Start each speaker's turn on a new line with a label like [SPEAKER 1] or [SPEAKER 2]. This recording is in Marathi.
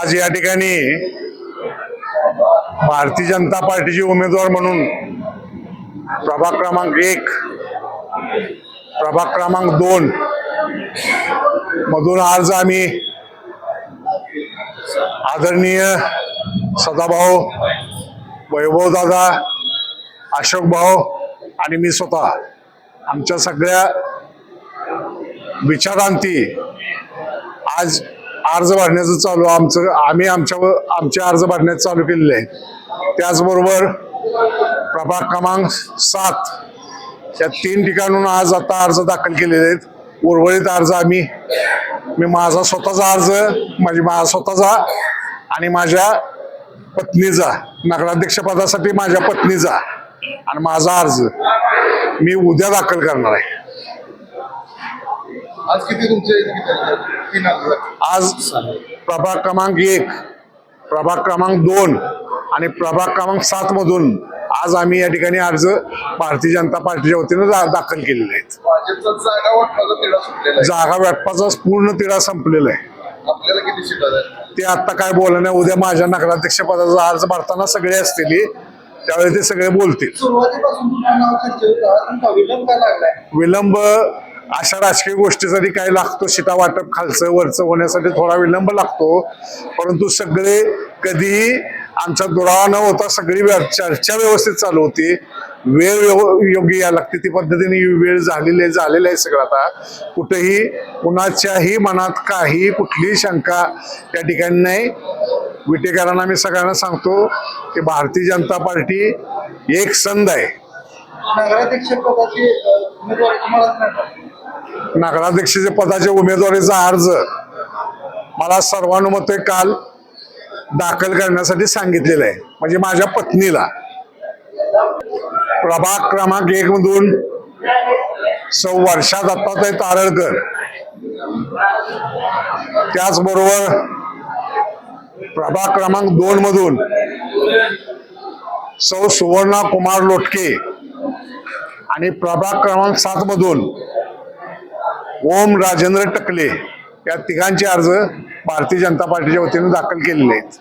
[SPEAKER 1] आज या ठिकाणी भारतीय जनता पार्टीचे उमेदवार म्हणून प्रभाग क्रमांक एक प्रभाग क्रमांक दोन मधून आज आम्ही आदरणीय सदाभाऊ वैभव दादा अशोक भाऊ आणि मी स्वतः आमच्या सगळ्या विचारांती आज अर्ज भरण्याचं चालू आमचं आम्ही आमच्या आमचे अर्ज भरण्याचं चालू केलेले आहे. त्याचबरोबर प्रभाग क्रमांक सात या तीन ठिकाणून आज आता अर्ज दाखल केलेले आहेत. उर्वरित अर्ज आम्ही मी माझा स्वतःचा अर्ज म्हणजे माझा स्वतःचा आणि माझ्या पत्नीचा नगराध्यक्षपदासाठी माझ्या पत्नीचा आणि माझा अर्ज मी उद्या दाखल करणार आहे.
[SPEAKER 2] आज किती तुमचे? तीन हजार
[SPEAKER 1] आज प्रभाग क्रमांक एक प्रभाग क्रमांक दोन आणि प्रभाग क्रमांक सात मधून आज आम्ही या ठिकाणी अर्ज भारतीय जनता पार्टीच्या वतीनं दाखल केलेले आहेत.
[SPEAKER 2] जागा वाटपाचा
[SPEAKER 1] पूर्ण तिढा संपलेला आहे.
[SPEAKER 2] आपल्याला किती
[SPEAKER 1] ते आता काय बोलणं उद्या माझ्या नगराध्यक्ष पदाचा अर्ज भरताना सगळे असतील. त्यावेळी ते सगळे बोलतील.
[SPEAKER 2] विलंब
[SPEAKER 1] अशा राजकीय गोष्टीसाठी काय लागतो शिटा वाटप खालचं वरचं होण्यासाठी थोडा विलंब लागतो परंतु सगळे कधीही आमचा दुरावा न होता सगळी व्य- चर्चा व्यवस्थित चालू होती. वेळ योग्य या लागते ती पद्धतीने वेळ झालेली आहे झालेलं आहे सगळं आता. कुठेही कुणाच्याही मनात काही कुठलीही शंका या ठिकाणी नाही. विटेकरांना मी सगळ्यांना सांगतो की भारतीय जनता पार्टी एक संध आहे.
[SPEAKER 2] नगराध्यक्ष पदाची उमेदवारी
[SPEAKER 1] नगराध्यक्षाच्या पदाच्या उमेदवारीचा अर्ज मला सर्वानुमते काल दाखल करण्यासाठी सांगितलेलं आहे. म्हणजे माझ्या पत्नीला. प्रभाग क्रमांक एक मधून सौ वर्षा दत्तात्रय तारळकर. त्याचबरोबर प्रभाग क्रमांक दोन मधून सौ सुवर्णा कुमार लोटके आणि प्रभाग क्रमांक सात मधून ओम राजेंद्र टकले या तिघांचे अर्ज भारतीय जनता पार्टीच्या वतीने दाखल केलेले आहेत.